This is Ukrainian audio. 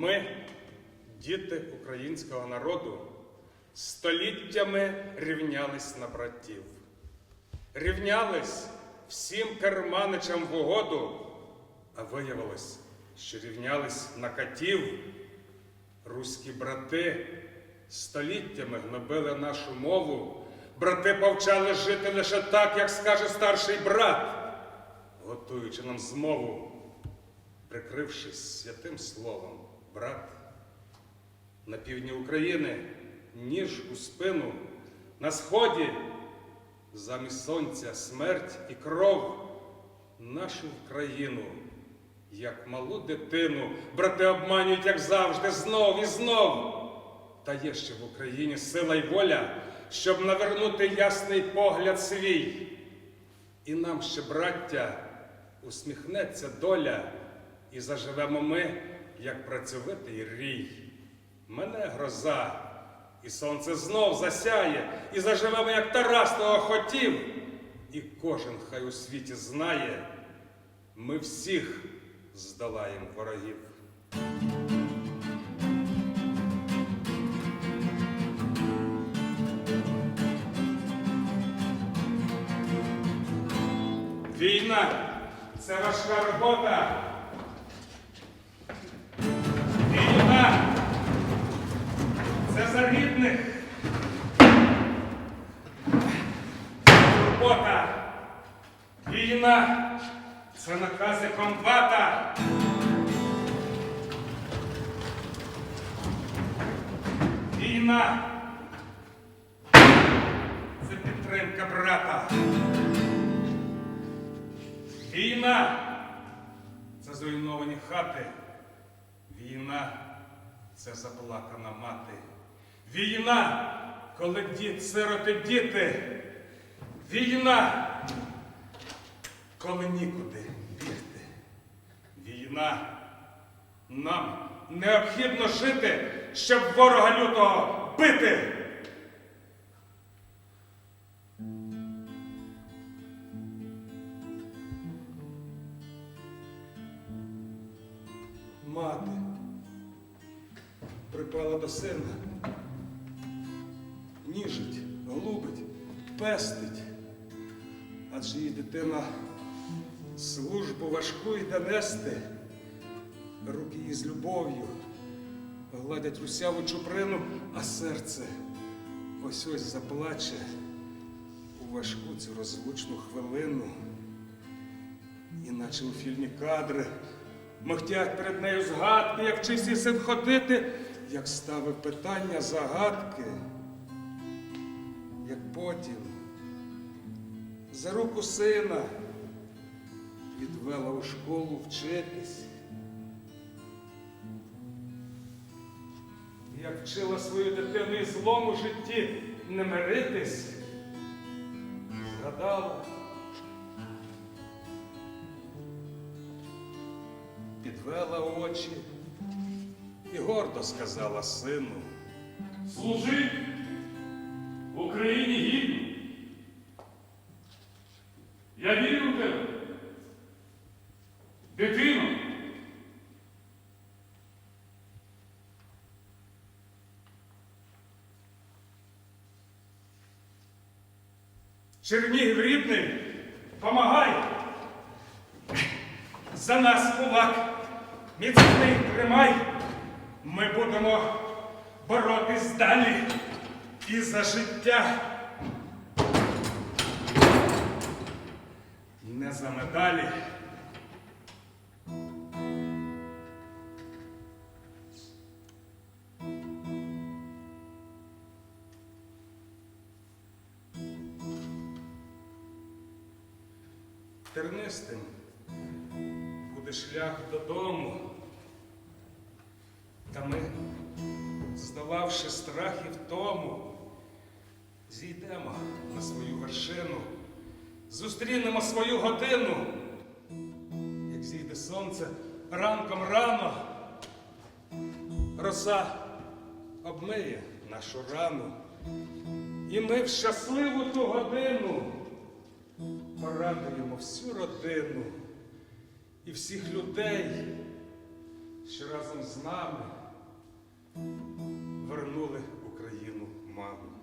Ми, діти українського народу, століттями рівнялись на братів. Рівнялись всім керманичам в угоду, а виявилось, що рівнялись на катів. Руські брати століттями гнобили нашу мову. Брати повчали жити лише так, як скаже старший брат, готуючи нам змову, прикрившись святим словом, брат. На півдні України ніж у спину, на сході замість сонця смерть і кров нашу країну, як малу дитину, брати обманюють, як завжди, знов і знов. Та є ще в Україні сила й воля, щоб навернути ясний погляд свій. І нам ще, браття, усміхнеться доля, і заживемо ми, як працьовитий рій. Мене гроза, і сонце знов засяє, і заживемо, як Тарас того хотів. І кожен хай у світі знає, ми всіх здолаєм ворогів. Війна це важка робота. Робота. Війна це накази комбата. Війна це підтримка брата. Війна це зруйновані хати. Війна це заплакана мати. Війна, коли дід сироти діти. Війна, коли нікуди бігти. Війна. Нам необхідно жити, щоб ворога лютого бити. Мати припала до сина, ніжить, глубить, пестить, адже її дитина службу важку йде нести, руки її з любов'ю гладять русяву чуприну, а серце ось ось заплаче у важку цю розлучну хвилину. Іначе у фільмі кадри мохтять перед нею згадки, як вчився син ходити, як ставив питання загадки, як потім за руку сина відвела у школу вчитись, як вчила свою дитину і злому житті не миритись, згадала. підвела очі і гордо сказала сину. Служи Україні гідно. Чернігів рідний, помагай! За нас кулак міцний тримай. Ми будемо боротись далі і за життя. Не за медалі. Тернистим буде шлях додому. Та ми, здолавши страх і втому, зійдемо на свою вершину, зустрінемо свою годину, як зійде сонце ранком рано, роса обмиє нашу рану, і ми в щасливу ту годину радуємо всю родину і всіх людей, що разом з нами вернули Україну маму.